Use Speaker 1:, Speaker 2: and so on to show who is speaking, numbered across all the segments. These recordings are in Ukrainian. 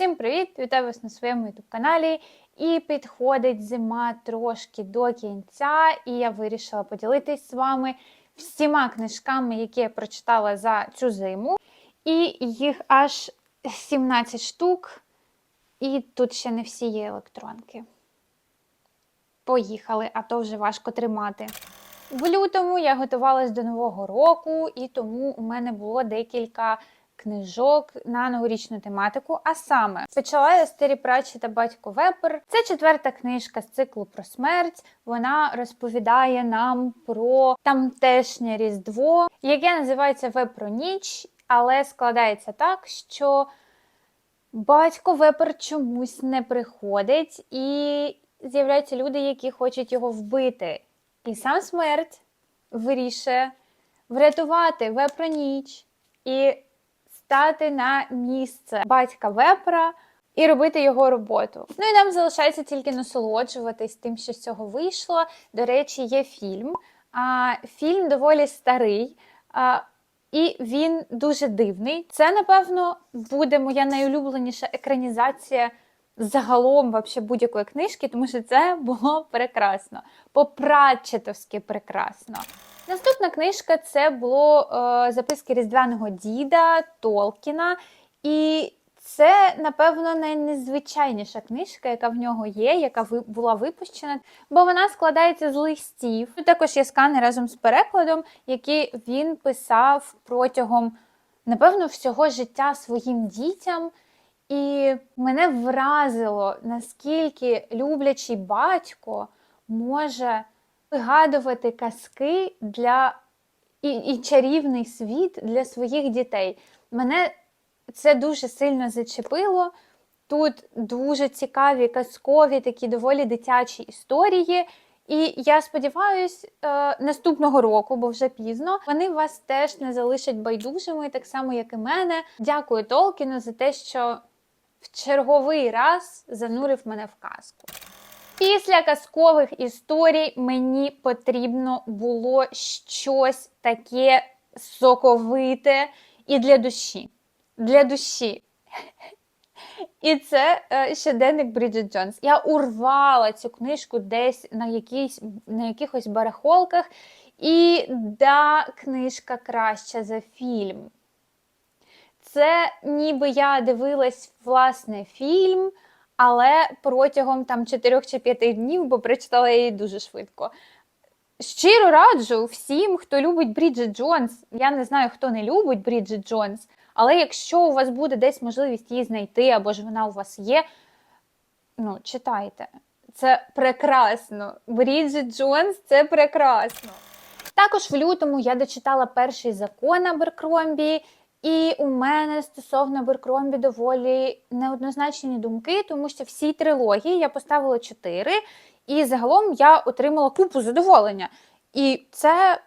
Speaker 1: Всім привіт! Вітаю вас на своєму youtube каналі. І підходить зима трошки до кінця, і я вирішила поділитись з вами всіма книжками, які я прочитала за цю зиму. І їх аж 17 штук, і тут ще не всі є електронки. Поїхали, а то вже важко тримати. В лютому я готувалась до нового року, і тому у мене було декілька книжок на новорічну тематику. А саме почала я з Террі Пратчі та батько Вепер. Це четверта книжка з циклу про смерть. Вона розповідає нам про тамтешнє різдво, яке називається Вепро ніч, але складається так, що батько Вепер чомусь не приходить і з'являються люди, які хочуть його вбити. І сам смерть вирішує врятувати Вепро ніч і стати на місце батька Вепра і робити його роботу. Ну і нам залишається тільки насолоджуватись тим, що з цього вийшло. До речі, є фільм. А, Фільм доволі старий. А, і він дуже дивний. Це, напевно, буде моя найулюбленіша екранізація загалом вообще будь-якої книжки, тому що це було прекрасно. По-пратчетовськи прекрасно. Наступна книжка це було е, записки різдвяного діда Толкіна. І це, напевно, найнезвичайніша книжка, яка в нього є, яка ви, була випущена, бо вона складається з листів. Тут також є скани разом з перекладом, який він писав протягом, напевно, всього життя своїм дітям. І мене вразило, наскільки люблячий батько може вигадувати казки для і, і чарівний світ для своїх дітей. Мене це дуже сильно зачепило. Тут дуже цікаві казкові, такі доволі дитячі історії. І я сподіваюся, наступного року, бо вже пізно, вони вас теж не залишать байдужими, так само, як і мене. Дякую Толкіну за те, що в черговий раз занурив мене в казку. Після казкових історій мені потрібно було щось таке соковите і для душі. Для душі. І це е, щоденник Бріджит Джонс. Я урвала цю книжку десь на якійсь, на якихось барахолках, і да, книжка краща за фільм. Це ніби я дивилась власне фільм але протягом там 4 чи 5 днів, бо прочитала її дуже швидко. Щиро раджу всім, хто любить Бріджит Джонс. Я не знаю, хто не любить Бріджит Джонс, але якщо у вас буде десь можливість її знайти, або ж вона у вас є, ну, читайте. Це прекрасно. Бріджит Джонс це прекрасно. Також в лютому я дочитала перший закон Аберкромбі. І у мене стосовно Беркромбі доволі неоднозначні думки, тому що всі трилогії я поставила чотири, і загалом я отримала купу задоволення. І це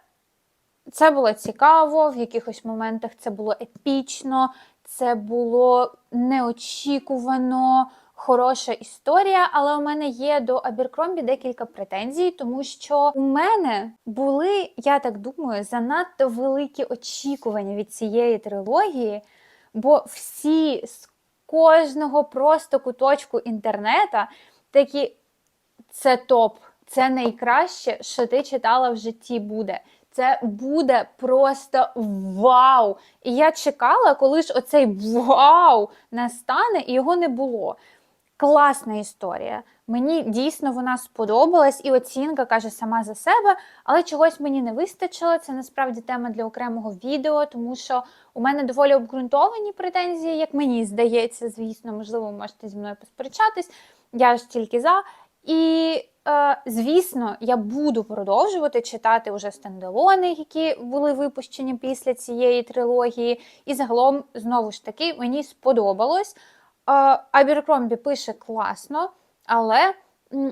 Speaker 1: це було цікаво, в якихось моментах це було епічно, це було неочікувано хороша історія, але у мене є до Аберкромбі декілька претензій, тому що у мене були, я так думаю, занадто великі очікування від цієї трилогії, бо всі з кожного просто куточку інтернета такі це топ, це найкраще, що ти читала в житті буде. Це буде просто вау! І я чекала, коли ж оцей вау настане, і його не було. Класна історія. Мені дійсно вона сподобалась, і оцінка каже сама за себе, але чогось мені не вистачило. Це насправді тема для окремого відео, тому що у мене доволі обґрунтовані претензії, як мені здається, звісно, можливо, ви можете зі мною посперечатись. Я ж тільки за. І, е, звісно, я буду продовжувати читати уже стендалони, які були випущені після цієї трилогії. І загалом, знову ж таки, мені сподобалось. Аберкромбі пише класно, але,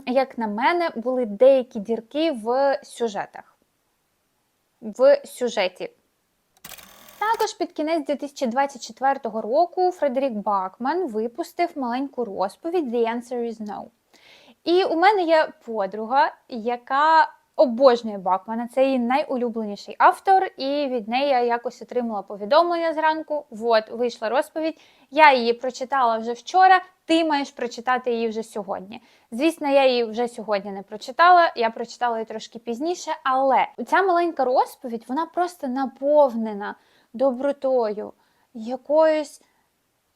Speaker 1: як на мене, були деякі дірки в сюжетах. В сюжеті. Також під кінець 2024 року Фредерік Бакман випустив маленьку розповідь The Answer is No. І у мене є подруга, яка обожнює Бакмана, це її найулюбленіший автор, і від неї я якось отримала повідомлення зранку. От, вийшла розповідь. Я її прочитала вже вчора, ти маєш прочитати її вже сьогодні. Звісно, я її вже сьогодні не прочитала, я прочитала її трошки пізніше, але ця маленька розповідь вона просто наповнена добротою, якоюсь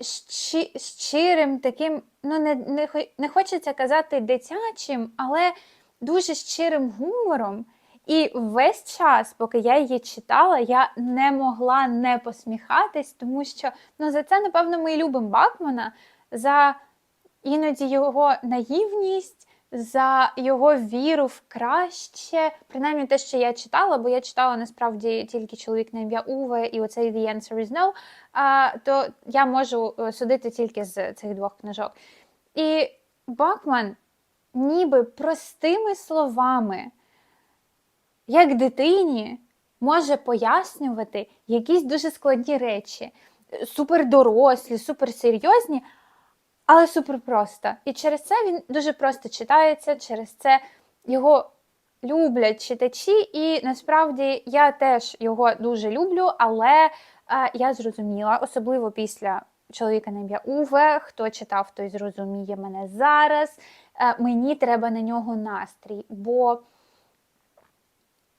Speaker 1: щи, щирим таким, ну не, не, не хочеться казати дитячим, але дуже щирим гумором. І весь час, поки я її читала, я не могла не посміхатись, тому що ну, за це, напевно, ми і любимо Бакмана, за іноді його наївність, за його віру в краще. Принаймні те, що я читала, бо я читала насправді тільки чоловік на ім'я Уве і оцей The Answer is No, а, то я можу е, судити тільки з цих двох книжок. І Бакман ніби простими словами, як дитині, може пояснювати якісь дуже складні речі, супердорослі, суперсерйозні, але супер просто. І через це він дуже просто читається, через це його люблять читачі, і насправді я теж його дуже люблю, але е, я зрозуміла, особливо після чоловіка на ім'я Уве, хто читав, той зрозуміє мене зараз. Е, мені треба на нього настрій, бо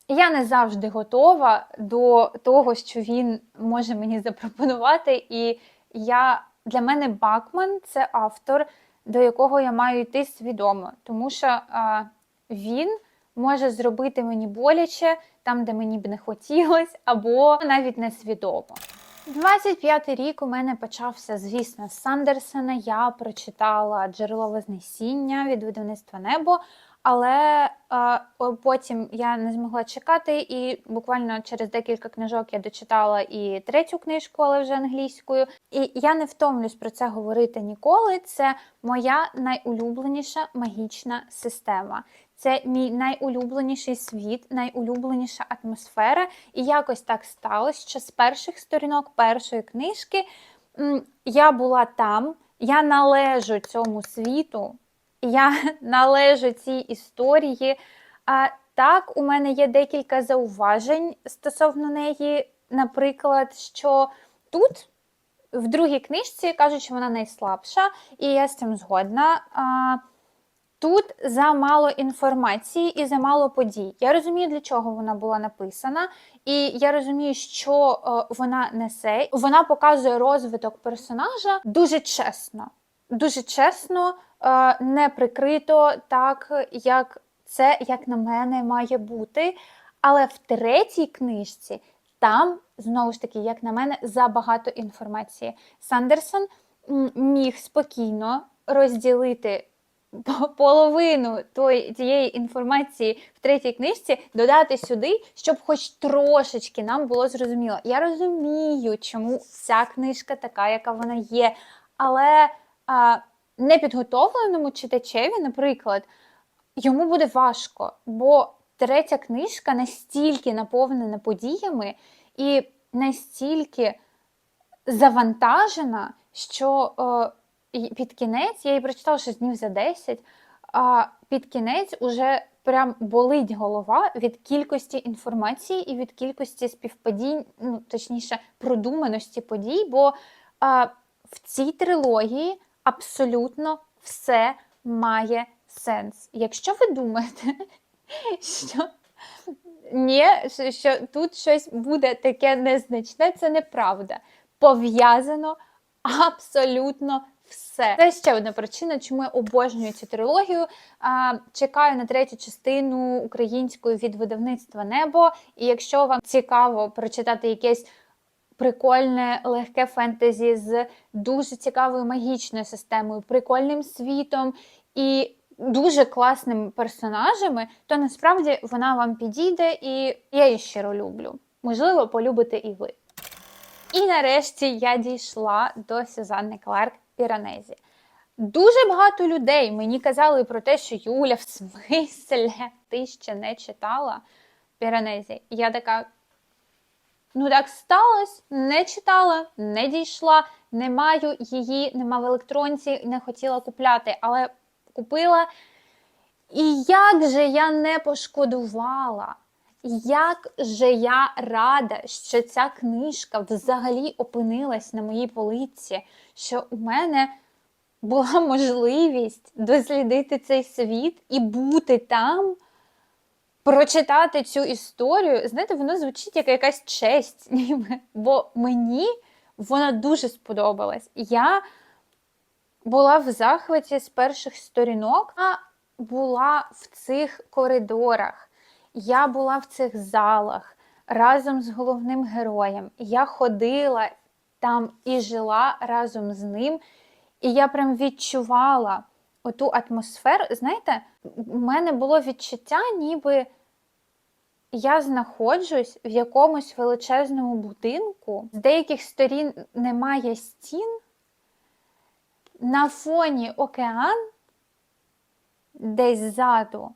Speaker 1: я не завжди готова до того, що він може мені запропонувати. І я для мене Бакман це автор, до якого я маю йти свідомо, тому що а, він може зробити мені боляче там, де мені б не хотілося, або навіть несвідомо. 25-й рік у мене почався, звісно, з Сандерсона. Я прочитала джерело Вознесіння від видавництва Небо, але е, потім я не змогла чекати, і буквально через декілька книжок я дочитала і третю книжку, але вже англійською. І я не втомлюсь про це говорити ніколи. Це моя найулюбленіша магічна система. Це мій найулюбленіший світ, найулюбленіша атмосфера. І якось так сталося, що з перших сторінок першої книжки я була там, я належу цьому світу, я належу цій історії. А так, у мене є декілька зауважень стосовно неї. Наприклад, що тут. В другій книжці кажуть, що вона найслабша, і я з цим згодна. А, Тут замало інформації і замало подій. Я розумію, для чого вона була написана, і я розумію, що е, вона несе. Вона показує розвиток персонажа дуже чесно, дуже чесно, е, не прикрито, так як це, як на мене, має бути. Але в третій книжці там знову ж таки, як на мене, забагато інформації. Сандерсон міг спокійно розділити половину той, тієї інформації в третій книжці додати сюди, щоб хоч трошечки нам було зрозуміло. Я розумію, чому ця книжка така, яка вона є, але а, непідготовленому читачеві, наприклад, йому буде важко, бо третя книжка настільки наповнена подіями і настільки завантажена, що е, під кінець я її прочитала щось днів за 10, а під кінець уже прям болить голова від кількості інформації і від кількості співпадінь, ну точніше, продуманості подій, бо а, в цій трилогії абсолютно все має сенс. Якщо ви думаєте, що ні, що тут щось буде таке незначне, це неправда. Пов'язано абсолютно все. Це ще одна причина, чому я обожнюю цю трилогію. А, чекаю на третю частину українською від видавництва Небо. І якщо вам цікаво прочитати якесь прикольне, легке фентезі з дуже цікавою магічною системою, прикольним світом і дуже класними персонажами, то насправді вона вам підійде, і я її щиро люблю. Можливо, полюбите і ви. І нарешті я дійшла до Сюзанни Кларк Піранезі. Дуже багато людей мені казали про те, що Юля, в смислі, ти ще не читала Піранезі. Я така. Ну, так сталося, не читала, не дійшла, не маю її, нема в електронці, не хотіла купляти, але купила. І як же я не пошкодувала, як же я рада, що ця книжка взагалі опинилась на моїй полиці, що у мене була можливість дослідити цей світ і бути там, прочитати цю історію. Знаєте, воно звучить як якась честь, ніби. бо мені вона дуже сподобалась. Я була в захваті з перших сторінок, а була в цих коридорах, я була в цих залах разом з головним героєм. Я ходила там і жила разом з ним. І я прям відчувала оту атмосферу. Знаєте, у мене було відчуття, ніби я знаходжусь в якомусь величезному будинку, з деяких сторін немає стін, на фоні океан десь ззаду.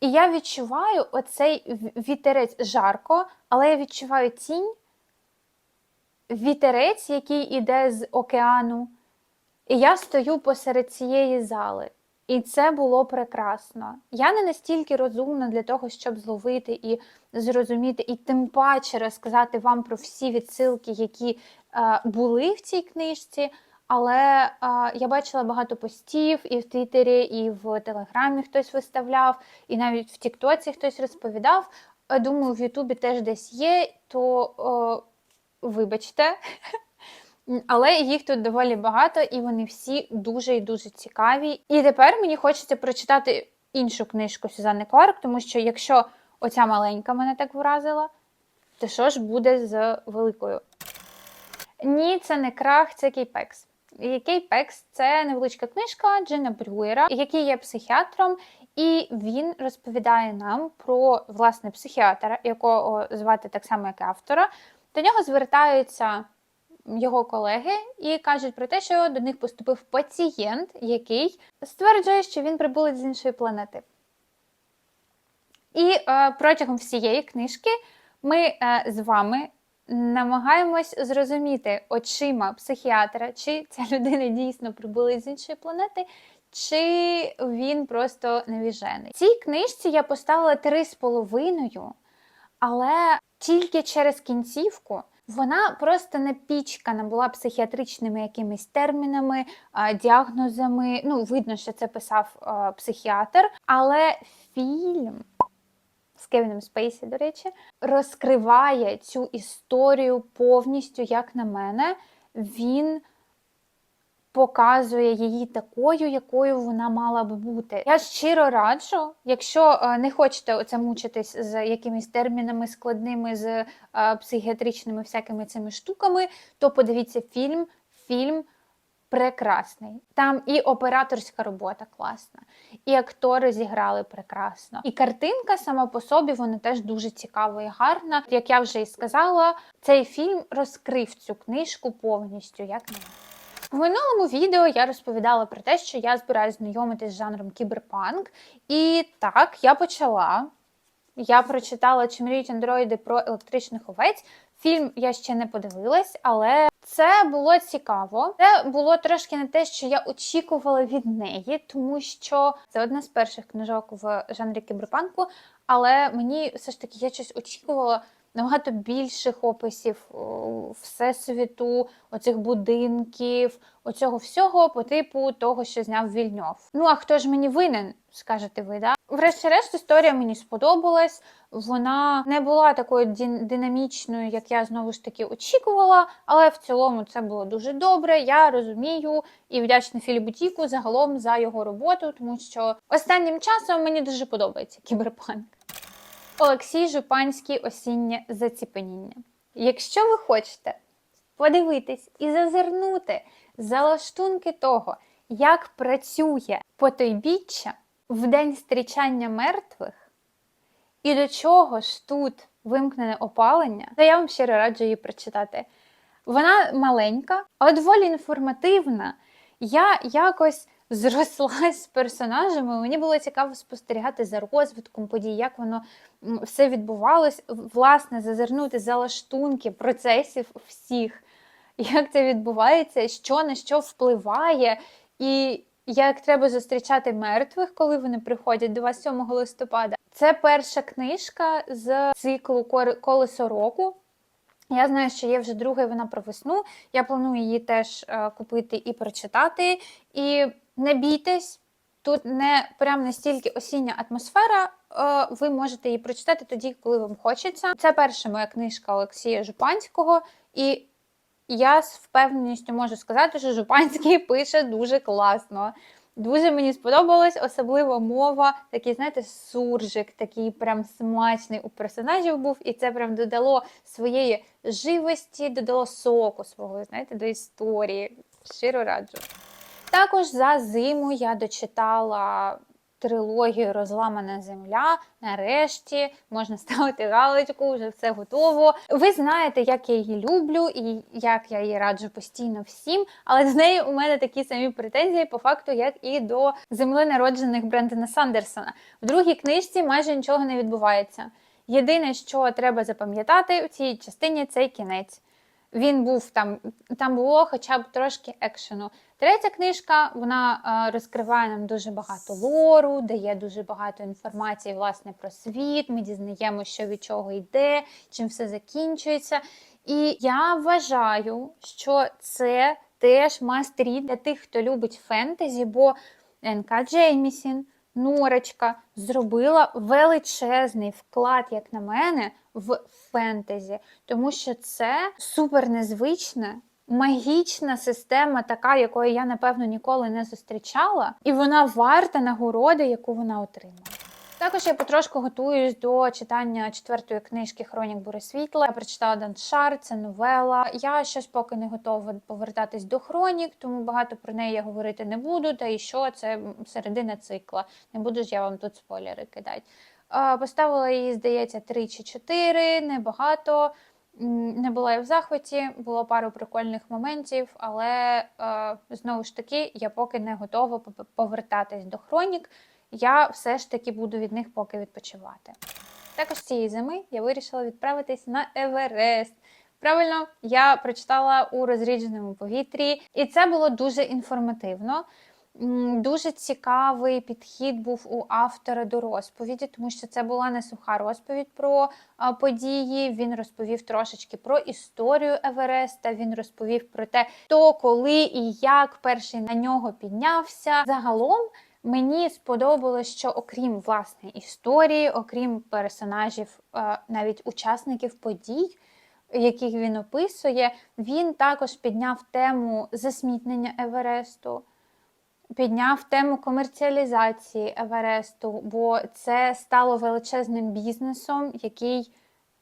Speaker 1: І я відчуваю оцей вітерець жарко, але я відчуваю тінь, вітерець, який іде з океану. І я стою посеред цієї зали. І це було прекрасно. Я не настільки розумна для того, щоб зловити і зрозуміти, і тим паче розказати вам про всі відсилки, які е, були в цій книжці. Але е, я бачила багато постів і в Твіттері, і в Телеграмі хтось виставляв, і навіть в Тіктоці хтось розповідав. Е, думаю, в Ютубі теж десь є, то е, вибачте. Але їх тут доволі багато, і вони всі дуже і дуже цікаві. І тепер мені хочеться прочитати іншу книжку Сюзанни Кларк, тому що якщо оця маленька мене так вразила, то що ж буде з великою? Ні, це не крах, це кейпекс. Кейпекс це невеличка книжка Джина Брюєра, який є психіатром, і він розповідає нам про власне психіатра, якого звати так само, як і автора. До нього звертаються його колеги і кажуть про те, що до них поступив пацієнт, який стверджує, що він прибулець з іншої планети. І е, протягом всієї книжки ми е, з вами намагаємось зрозуміти очима психіатра, чи ця людина дійсно прибула з іншої планети, чи він просто навіжений. Цій книжці я поставила три з половиною, але тільки через кінцівку. Вона просто напічкана була психіатричними якимись термінами, діагнозами. Ну, видно, що це писав психіатр, але фільм з Кевіном Спейсі, до речі, розкриває цю історію повністю, як на мене, він показує її такою, якою вона мала би бути. Я щиро раджу, якщо е, не хочете оце мучитись з якимись термінами складними, з е, психіатричними всякими цими штуками, то подивіться фільм. Фільм прекрасний. Там і операторська робота класна, і актори зіграли прекрасно. І картинка сама по собі вона теж дуже цікава і гарна. Як я вже і сказала, цей фільм розкрив цю книжку повністю. як на в минулому відео я розповідала про те, що я збираюся знайомитись з жанром кіберпанк. І так, я почала. Я прочитала чи мріють андроїди про електричних овець. Фільм я ще не подивилась, але це було цікаво. Це було трошки не те, що я очікувала від неї, тому що це одна з перших книжок в жанрі кіберпанку. Але мені все ж таки я щось очікувала набагато більших описів всесвіту, оцих будинків, оцього всього по типу того, що зняв Вільньов. Ну а хто ж мені винен, скажете ви? да? Врешті-решт, історія мені сподобалась. Вона не була такою динамічною, як я знову ж таки очікувала, але в цілому це було дуже добре. Я розумію і вдячна Філібутіку загалом за його роботу, тому що останнім часом мені дуже подобається кіберпанк. Олексій Жупанський осіннє заціпеніння. Якщо ви хочете подивитись і зазирнути залаштунки того, як працює потойбіччя в день зустрічання мертвих, і до чого ж тут вимкнене опалення, то я вам щиро раджу її прочитати. Вона маленька, але доволі інформативна. Я якось зросла з персонажами. Мені було цікаво спостерігати за розвитком подій, як воно все відбувалось, власне, зазирнути за лаштунки процесів всіх, як це відбувається, що на що впливає. І Як треба зустрічати мертвих, коли вони приходять до вас 7 листопада. Це перша книжка з циклу «Кор- Колесо року. Я знаю, що є вже друга вона про весну. Я планую її теж е, купити і прочитати. І не бійтесь, тут не прям настільки осіння атмосфера. е, ви можете її прочитати тоді, коли вам хочеться. Це перша моя книжка Олексія Жупанського, і я з впевненістю можу сказати, що Жупанський пише дуже класно. Дуже мені сподобалось, особливо мова, такий, знаєте, суржик, такий прям смачний у персонажів був, і це прям додало своєї живості, додало соку свого, знаєте, до історії. Щиро раджу. Також за зиму я дочитала трилогію Розламана земля. Нарешті можна ставити галочку, вже все готово. Ви знаєте, як я її люблю і як я її раджу постійно всім, але до неї у мене такі самі претензії, по факту, як і до земли народжених Брендена Сандерсона. В другій книжці майже нічого не відбувається. Єдине, що треба запам'ятати у цій частині, це кінець. Він був там, там було хоча б трошки екшену. Третя книжка вона е, розкриває нам дуже багато лору, дає дуже багато інформації власне про світ. Ми дізнаємося, що від чого йде, чим все закінчується. І я вважаю, що це теж мастер для тих, хто любить фентезі, бо Н.К. Джеймісін, Норочка зробила величезний вклад, як на мене, в фентезі, тому що це супер незвичне. Магічна система, така, якої я, напевно, ніколи не зустрічала, і вона варта нагороди, яку вона отримала. Також я потрошку готуюсь до читання четвертої книжки Хронік Бури Світла. Я прочитала Даншар, це новела. Я щось поки не готова повертатись до хронік, тому багато про неї я говорити не буду. Та і що це середина цикла. Не буду ж я вам тут спойлери кидати. Поставила її, здається, 3 чи 4, небагато. Не була я в захваті, було пару прикольних моментів, але знову ж таки я поки не готова повертатись до хронік. Я все ж таки буду від них поки відпочивати. Також цієї зими я вирішила відправитись на Еверест. Правильно, я прочитала у розрідженому повітрі, і це було дуже інформативно. Дуже цікавий підхід був у автора до розповіді, тому що це була не суха розповідь про події. Він розповів трошечки про історію Евереста. Він розповів про те, хто, коли і як перший на нього піднявся. Загалом мені сподобалось, що окрім власне історії, окрім персонажів, е, навіть учасників подій. Яких він описує, він також підняв тему засмітнення Евересту, підняв тему комерціалізації Евересту, бо це стало величезним бізнесом, який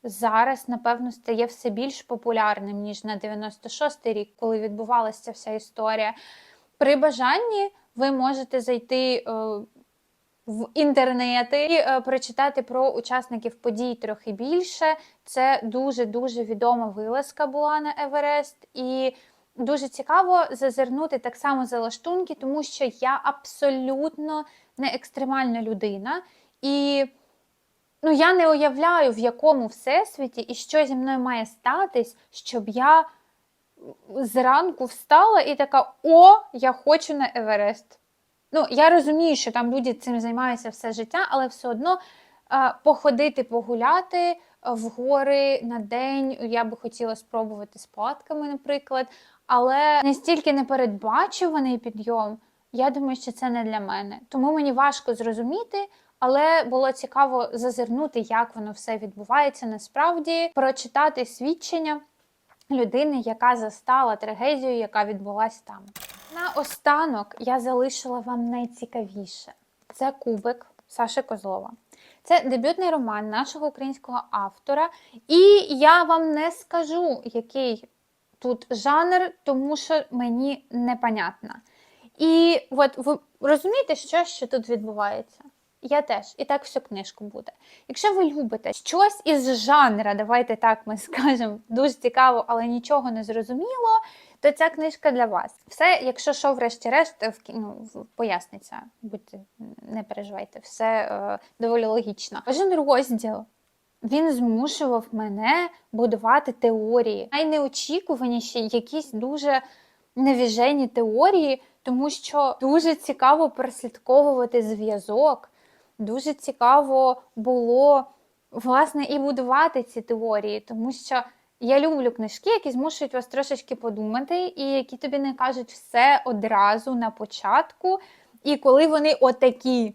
Speaker 1: зараз, напевно, стає все більш популярним, ніж на 96-й рік, коли відбувалася вся історія. При бажанні ви можете зайти е, в інтернети і е, прочитати про учасників подій трохи більше. Це дуже-дуже відома вилазка була на Еверест. І дуже цікаво зазирнути так само за лаштунки, тому що я абсолютно не екстремальна людина. І ну, я не уявляю, в якому всесвіті і що зі мною має статись, щоб я зранку встала і така: О, я хочу на Еверест. Ну, я розумію, що там люди цим займаються все життя, але все одно походити, погуляти е, в гори на день. Я би хотіла спробувати з палатками, наприклад. Але настільки непередбачуваний підйом, я думаю, що це не для мене. Тому мені важко зрозуміти, але було цікаво зазирнути, як воно все відбувається насправді, прочитати свідчення людини, яка застала трагедію, яка відбулася там. Наостанок я залишила вам найцікавіше. Це кубик Саши Козлова. Це дебютний роман нашого українського автора. І я вам не скажу, який тут жанр, тому що мені непонятно. І от ви розумієте, що, що тут відбувається? Я теж, і так всю книжку буде. Якщо ви любите щось із жанра, давайте так ми скажемо, дуже цікаво, але нічого не зрозуміло, то ця книжка для вас. Все, якщо що, врешті-решт, в ну, поясниться, будьте, не переживайте, все е, доволі логічно. Кожен розділ він змушував мене будувати теорії. Найнеочікуваніші якісь дуже невіжені теорії, тому що дуже цікаво прослідковувати зв'язок, дуже цікаво було власне і будувати ці теорії, тому що я люблю книжки, які змушують вас трошечки подумати, і які тобі не кажуть все одразу на початку. І коли вони отакі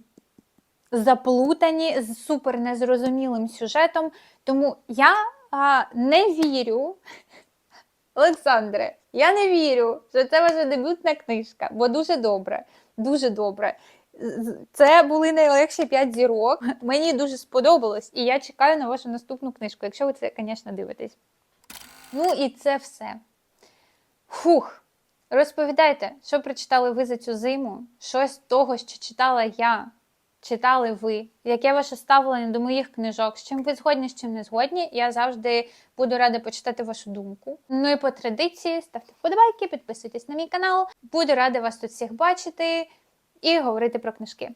Speaker 1: заплутані з супер незрозумілим сюжетом. Тому я а, не вірю, Олександре, я не вірю, що це ваша дебютна книжка, бо дуже добре, дуже добре. Це були найлегші 5 зірок. Мені дуже сподобалось, і я чекаю на вашу наступну книжку, якщо ви це, звісно, дивитесь. Ну і це все. Фух. Розповідайте, що прочитали ви за цю зиму, щось того, що читала я, читали ви, яке ваше ставлення до моїх книжок, з чим ви згодні, з чим не згодні. Я завжди буду рада почитати вашу думку. Ну і по традиції ставте вподобайки, підписуйтесь на мій канал. Буду рада вас тут всіх бачити і говорити про книжки.